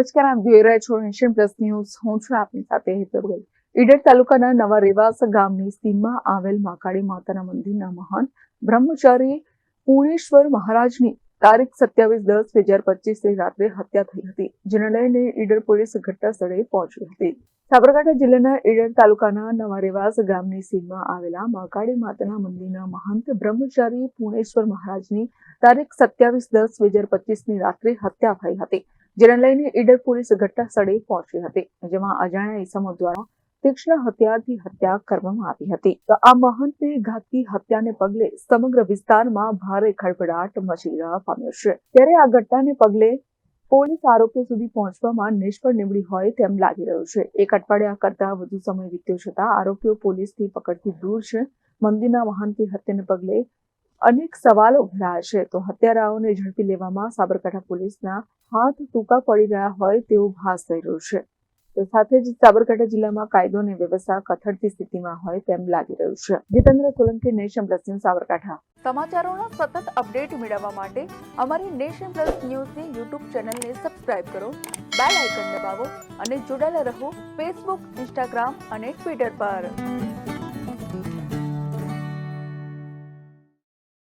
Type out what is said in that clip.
નમસ્કાર, આપ જોઈ રહ્યા છો નેશન પ્લસ ન્યૂઝ. હું છું આપની સાથે હેતર ગોલ ઈડર તાલુકાના નવા રેવાસ ગામની સીમમાં આવેલ માકાળી માતાના મંદિરના મહાન બ્રહ્મચારી પૂર્ણેશ્વર મહારાજની તારીખ સત્યાવીસ દસ બે હજાર પચીસની રાત્રે હત્યા થઈ હતી, જેને લઈને ઈડર પોલીસ ઘટના સ્થળે પહોંચી હતી. સાબરકાંઠા જિલ્લાના ઈડર તાલુકાના નવા રેવાસ ગામની સીમમાં આવેલા મહાકાળી માતાના મંદિરના મહંત બ્રહ્મચારી પૂર્ણેશ્વર મહારાજની તારીખ સત્યાવીસ દસ બે હજાર પચીસની રાત્રે હત્યા થઈ હતી. જેને લઈને ઈડર પોલીસ ઘટના પહોંચી હતી, જેમાં અજાણ્યા ઈસમો દ્વારા તીક્ષ્ણ હથિયારથી હત્યા કરવામાં આવી હતી. આ મહંતની ઘાતકી હત્યાને પગલે સમગ્ર વિસ્તારમાં ભારે ખળભળાટ મચી જવા પામ્યો છે. ત્યારે આ ઘટનાને પગલે પોલીસ આરોપીઓ સુધી પહોંચવામાં નિષ્ફળ નીવડી હોય તેમ લાગી રહ્યું છે. એક અઠવાડિયા કરતા વધુ સમય વીત્યો છતાં આરોપીઓ પોલીસની પકડથી દૂર છે. મંદિરના મહંતની હત્યાને પગલે અનેક સવાલો ઉભરાયા છે. તો હત્યારાઓને ઝડપી લેવામાં સાબરકાંઠા પોલીસના હાથ ટૂંકા પડી રહ્યા હોય તેવું ભાસ થઈ રહ્યું છે. તો સાથે જ સાબરકાંઠા જિલ્લામાં કાયદો અને વ્યવસ્થા કથળતી સ્થિતિમાં હોય તેમ લાગી રહ્યું છે. Jitendra Solanki, nation plus Sabarkantha. સમાચારોના સતત અપડેટ મેળવવા માટે અમારી નેશન પ્લસ ન્યૂઝની યુટ્યુબ ચેનલને સબસ્ક્રાઇબ કરો, બેલ આઇકન દબાવો અને જોડાયેલા રહો ફેસબુક, ઇન્સ્ટાગ્રામ અને ટ્વિટર પર.